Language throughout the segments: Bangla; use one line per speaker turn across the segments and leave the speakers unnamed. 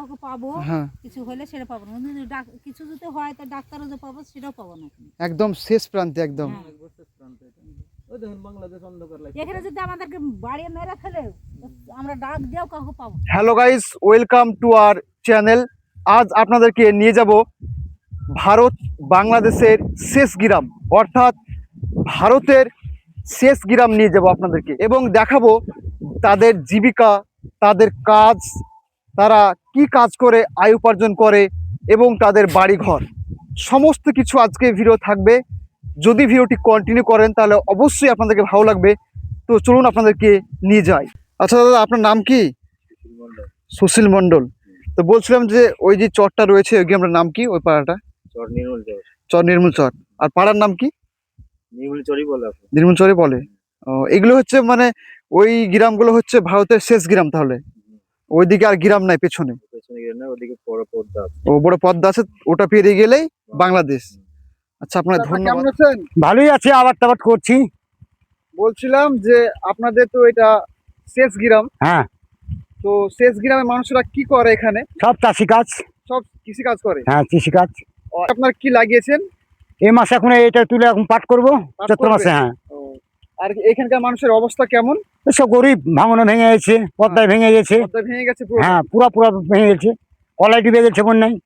কাউকে পাবো
হ্যাঁ।
কিছু হলে সেটা পাবো না। কিন্তু কিছু যদি হয় তা ডাক্তারও যে পাবো সেটাও পাবো না
একদম শেষ প্রান্তে একদম।
হ্যাঁ।
ওই দেখুন বাংলাদেশ অন্ধকার লাগে
এখানে যদি আমাদেরকে বাড়ি মেরে ফেলে আমরা ডাক পাবো
hello guys welcome to our channel. আজ আপনাদেরকে নিয়ে যাব ভারত বাংলাদেশের শেষ গ্রাম অর্থাৎ ভারতের শেষ গ্রাম নিয়ে যাব আপনাদেরকে। এবং দেখাবো তাদের জীবিকা তাদের কাজ তারা কি কাজ করে আয় উপার্জন করে এবং তাদের বাড়িঘর। সমস্ত কিছু আজকে ভিডিও থাকবে। যদি ভিডিওটি কন্টিনিউ করেন তাহলে অবশ্যই আপনাদেরকে ভালো লাগবে। তো চলুন আপনাদেরকে নিয়ে যাই। আচ্ছা দাদা আপনার নাম কি? সুশীল মন্ডল তো বলছিলাম যে ওই যে চরটা রয়েছে ওই গ্রামটার নাম কি ওই পাড়াটা?
চর নির্মল চর।
আর পাড়ার নাম কি?
নির্মল চরই বলে
নির্মূল চরে বলে। ও এগুলো হচ্ছে মানে ওই গ্রামগুলো হচ্ছে ভারতের শেষ গ্রাম তাহলে? ওইদিকে আর গ্রাম নাই পেছনে। ও বড় পদ্মা আছে। ওটা পেরিয়ে গেলেই বাংলাদেশ। আচ্ছা আপনার ধন্যবাদ।
ভালোই আছে আবার টাবার করছি।
বলছিলাম যে আপনাদের তো এটা শেষ গ্রাম।
হ্যাঁ।
তো শেষ গ্রামের মানুষরা কি করে এখানে?
সব চাষি কাজ
সব কৃষি কাজ করে?
হ্যাঁ কৃষি কাজ
আপনার কি লাগিয়েছেন?
এই মাসে এখন এটা তুলে এখন পাট করব চৈত্র মাসে হ্যাঁ।
আর এখানকার মানুষের অবস্থা কেমন?
সব গরিব ভাঙনে ভেঙে গেছে পদ্মায় ভেঙে গেছে।
পদ্মা ভেঙে গেছে পুরো
হ্যাঁ পুরা পুরা ভেঙে গেছে। কলাই ডুবে গেছে বন্যায়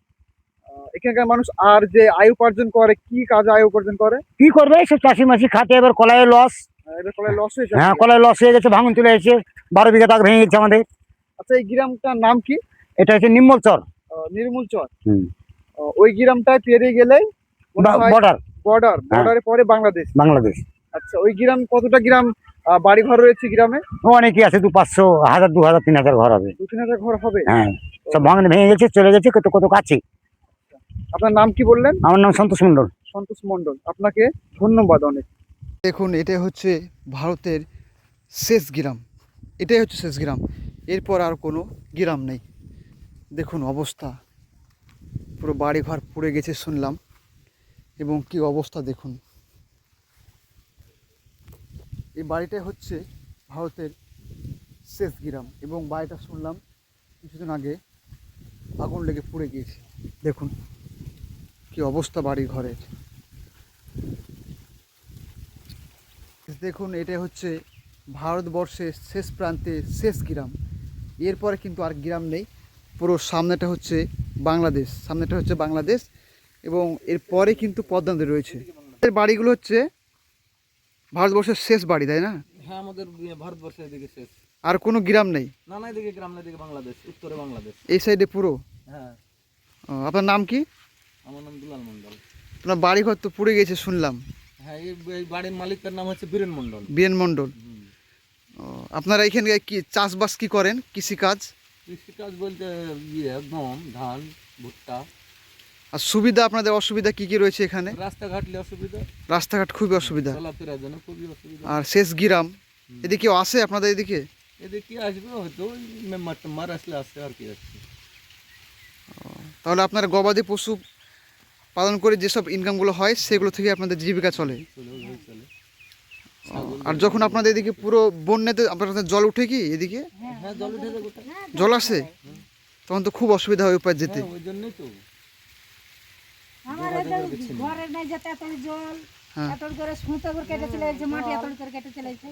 এখানকার মানুষ আর যে আয় উপার্জন করে কি কাজে আয় উপার্জন করে?
কি করবে? সব চাষি মাসি খাতে এবার কলাইয়ের লস
আহ, এবার কলে লস হয়েছে।
হ্যাঁ কলাই লস হয়ে গেছে ভাঙন চলে এসেছে। বারো বিঘা দাগ ভেঙে গেছে আমাদের।
আচ্ছা এই গ্রামটার নাম কি?
এটা হচ্ছে নিম্বল চর।
নির্মূল চর। ওই গ্রামটায় পেরিয়ে
বর্ডার
বর্ডার বর্ডারে পরে বাংলাদেশ।
বাংলাদেশ।
আচ্ছা ওই গ্রাম কতটা গ্রাম বাড়ি ঘর রয়েছে গ্রামে?
অনেকই আছে দু পাঁচশো হাজার দু হাজার তিন হাজার ঘর হবে।
দু তিন হাজার ঘর হবে?
হ্যাঁ সব ভাঙনে ভেঙে গেছে চলে গেছে কত কত কাছে।
আপনার নাম কি বললেন?
আমার নাম সন্তোষ মন্ডল
সন্তোষ মণ্ডল আপনাকে ধন্যবাদ অনেক। দেখুন এটা হচ্ছে ভারতের শেষ গ্রাম। এটাই হচ্ছে শেষ গ্রাম। এরপর আর কোনো গ্রাম নেই। দেখুন অবস্থা। পুরো বাড়িঘর পুড়ে গেছে শুনলাম। এবং কি অবস্থা দেখুন। এই বাড়িটাই হচ্ছে ভারতের শেষ গ্রাম এবং বাড়িটা শুনলাম কিছুদিন আগে আগুন লেগে পুড়ে গিয়েছে। দেখুন। কি অবস্থা বাড়ি ঘরের দেখুন এটা হচ্ছে ভারতবর্ষের শেষ প্রান্তে শেষ গ্রাম। এরপরে কিন্তু আর গ্রাম নেই পুরো সামনেটা হচ্ছে বাংলাদেশ সামনেটা হচ্ছে বাংলাদেশ এবং এরপরে কিন্তু পদ্মা নদী রয়েছে। এর বাড়িগুলো হচ্ছে ভারতবর্ষের শেষ বাড়ি তাই না?
হ্যাঁ আমাদের ভারতবর্ষের দিকে শেষ।
আর কোনো গ্রাম নেই?
না না এদিকে গ্রাম না এদিকে বাংলাদেশ উত্তরে বাংলাদেশ।
এই সাইডে পুরো?
হ্যাঁ।
আপনার নাম কি?
আমার নাম দুলাল মন্ডল
আপনার বাড়িঘর তো পুড়ে গেছে শুনলাম।
হ্যাঁ এই বাড়ির মালিকের নাম হচ্ছে বীরেন মন্ডল
বীরেন মণ্ডল। ও, আপনারা এখানে কি চাষবাস কি করেন কৃষিকাজ?
কৃষিকাজ বলতে ইয়ে গম ধান ভুট্টা।
আর সুবিধা আপনাদের অসুবিধা কি কি রয়েছে এখানে?
রাস্তাঘাটলে অসুবিধা।
রাস্তাঘাট খুবই অসুবিধা।
চলাফেরার জন্য খুবই অসুবিধা।
আর শেষ গ্রাম এদিকে আসে আপনাদের এদিকে?
এদিকে আসবে হয়তো মেম্বার টেম্বার আসলে আসছে আর কি আসছে।
তাহলে আপনারা গবাদি পশু পালন করে যেসব ইনকামগুলো হয় সেগুলো থেকে আপনাদের জীবিকা চলে। আর যখন আপনাদের এদিকে পুরো বন্যাতে আপনাদের জল উঠে কি এদিকে?
হ্যাঁ জল
আসে? তখন তো খুব অসুবিধা হয় উপায় যেতে।
হ্যাঁ, ওই জন্যই তো।
আমার এই নাই যেতে এত জল
হ্যাঁ।
এত করে সুতো করে কেটে চলে যাচ্ছে মাটি এত করে কেটে চলে যাচ্ছে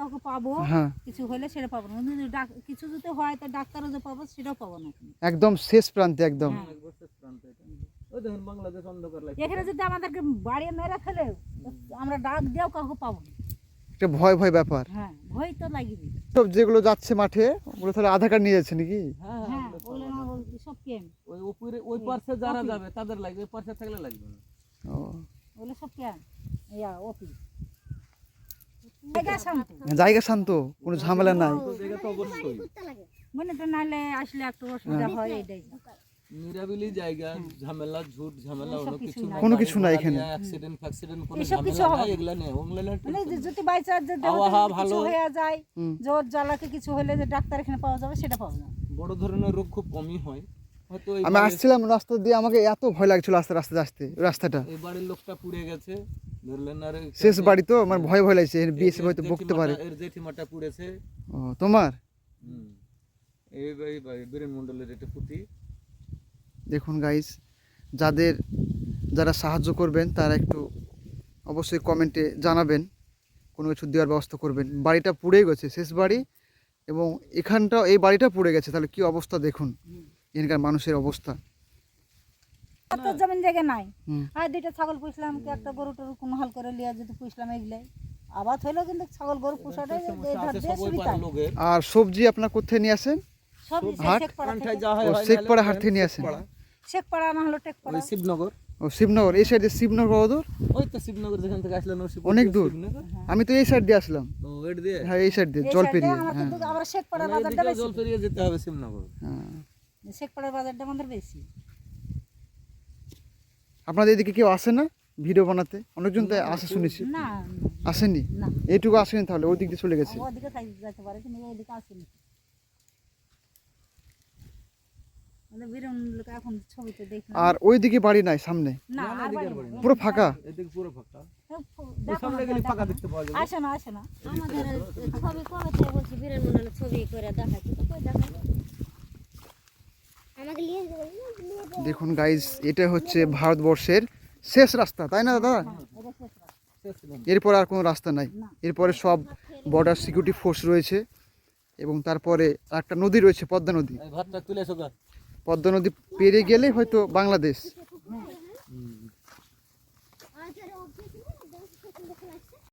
কাউকে পাবো
হ্যাঁ।
কিছু হলে সেটা পাবো না। কিন্তু কিছু যদি হয় তা ডাক্তারও যে পাবো সেটাও পাবো না
একদম শেষ প্রান্তে একদম।
হ্যাঁ।
শেষ প্রান্তে এটা। ওই দেখুন বাংলাদেশ অন্ধকার
এখানে যদি আমাদেরকে বাড়ি মেরে ফেলে আমরা ডাক দিয়েও কাউকে পাবো না।
একটা ভয় ভয় ব্যাপার।
হ্যাঁ ভয় তো লাগিয়ে
সব যেগুলো যাচ্ছে মাঠে ওগুলো তাহলে আধার কার্ড নিয়ে যাচ্ছে নাকি?
হ্যাঁ
হ্যাঁ
হ্যাঁ
ওগুলো না ওগুলো সব কেম
ওই উপরে ওই যারা যাবে তাদের লাগবে ওই থাকলে লাগবে না।
ও।
ওগুলো সব কেম ইয়া অফিস। জায়গা শান্ত।
জায়গা শান্ত কোনো ঝামেলা নাই।
জায়গা তো অবশ্যই।
মনে তো নাহলে আসলে একটু অসুবিধা হয়। এইটাই
নিরাবিলি জায়গা ঝামেলা ঝুট ঝামেলা কোনো
কিছু
কোনো কিছু নাই এখানে।
অ্যাক্সিডেন্ট ফ্যাক্সিডেন্ট কোনো ঝামেলা নাই এগুলা নেই। ওগুলা
মানে যদি বাই চান্স যদি
আবহাওয়া
কিছু
ভালো।
হয়ে যায়। জোর জ্বালাকে কিছু হলে যে ডাক্তার এখানে পাওয়া যাবে সেটা পাওয়া যাবে।
বড় ধরনের রোগ খুব কমই হয়।
আমি আসছিলাম রাস্তা দিয়ে আমাকে এত ভয় লাগছিল আস্তে রাস্তাতে আসতে রাস্তাটা।
এই বাড়ির লোকটা পুড়ে গেছে ধরলেন আর
শেষ বাড়ি তো আমার ভয় ভয় লাগছে
এর- এর
হয়তো বকতে পারে।
এর জেঠিমাটা পুড়েছে।
ও তোমার।
এই এই বীরেন পুঁতি।
দেখুন গাইস যাদের যারা সাহায্য করবেন তারা একটু অবশ্যই কমেন্টে জানাবেন। কোনো কিছু দেওয়ার ব্যবস্থা করবেন। বাড়িটা পুড়ে গেছে শেষ বাড়ি এবং এখানটাও এই বাড়িটা পুড়ে গেছে তাহলে কি অবস্থা দেখুন। এখানকার মানুষের অবস্থা।
তো জমিন জায়গা নাই। আর দুইটা ছাগল পুষলাম কি একটা গরু টরু কোনো হাল করে লিয়া যদি পুষলাম এগুলাই আবার হইলেও কিন্তু ছাগল গরু পুষাটা এই ধার দিয়ে সুবিধা
আর সবজি আপনার কোথায় নিয়ে আসেন? হাট?
শেখপাড়া
হয় হয়,
হাট থেকে নিয়ে আসেন।
শেখপাড়া।
শেখপাড়া না হলো টেকপাড়া
শিবনগর।
ও শিবনগর এই সাইডে শিবনগর
ওই তো শিবনগর যেখান থেকে শিবনগর,
অনেক দূর। আমি তো এই সাইড দিয়ে আসলাম। হ্যাঁ এই সাইড দিয়ে জল পেরিয়ে হ্যাঁ।
আবার শেখপাড়া
মানে জল পেরিয়ে যেতে হবে শিবনগর।
হ্যাঁ।
শেখপাড়ার বাজারটা আমাদের বেশি।
আপনাদের এদিকে কেউ আসে না ভিডিও বানাতে? অনেকজন তো আসে শুনেছি।
না
আসেনি?
না।
এইটুকু আসেনি তাহলে ওই দিক দিয়ে চলে গেছে।
ওদিকে যেতে পারে কিন্তু ওদিকে আসেনি। মানে
আর ওই দিকে বাড়ি নাই সামনে। পুরো ফাঁকা?
আসে না আসে না।
আমাদের ছবি কবে থেকে বলছি বীরেন মন্ডলের ছবি করে দেখাচ্ছি তো কই দেখাবো আমাকে নিয়ে যাবে
দেখুন গাইজ এটা হচ্ছে ভারতবর্ষের শেষ রাস্তা তাই না দাদা। এরপর আর কোনো রাস্তা নাই এরপরে সব বর্ডার সিকিউরিটি ফোর্স রয়েছে এবং তারপরে একটা নদী রয়েছে পদ্মা নদী। পদ্মা নদী পেরিয়ে গেলে হয়তো বাংলাদেশ